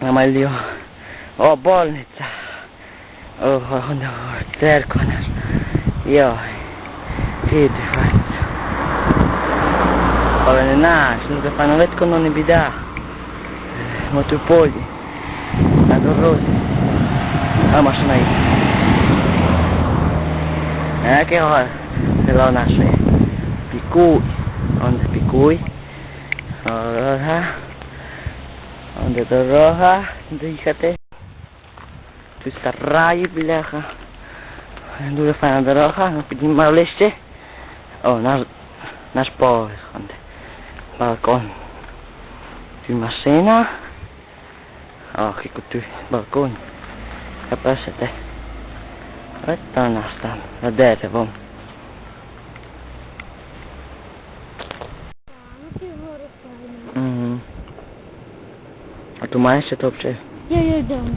na namalio. O, bolnica. O, ono, crkva naš. Joj, vidi, fac. Ale ne naš, no ga pa na vetko no ne bida. Mo tu polji. Na to rozi. A maš mašina ide. Neke ovo, bilo naše. Pikuj. Onda pikuj. Aha. De roja, dígate. Tu está raio, bilhaca. En fana de roja, no pedimos mal. Oh, nas, nas pobres, onde. Balcón. Tu uma cena. Oh, que tu, balcón. Capacete. Wat dan, Astan? Wat deed А tu маєш ще топче? Я де вони?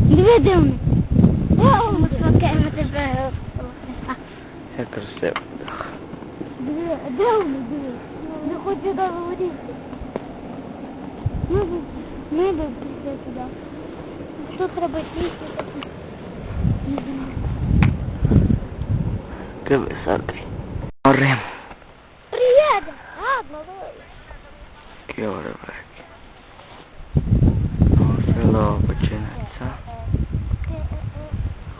Диви, де вони? О, ми спокійно тебе. Як красиво. Диви, а вони? Диви. Не хочу даже водити. Ну, ми б прийшли туди. Що треба знаю. Ти високий. Море. Приїде. Ладно, давай. Кьоревик. No, poczynajca.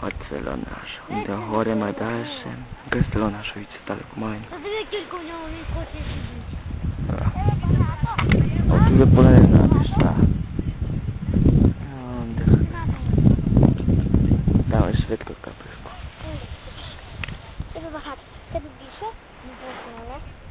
Chodźcie do nasz. Do chorym, a dalsze. Gdzie do nasz ojca, dalek moim. A ty wie kilku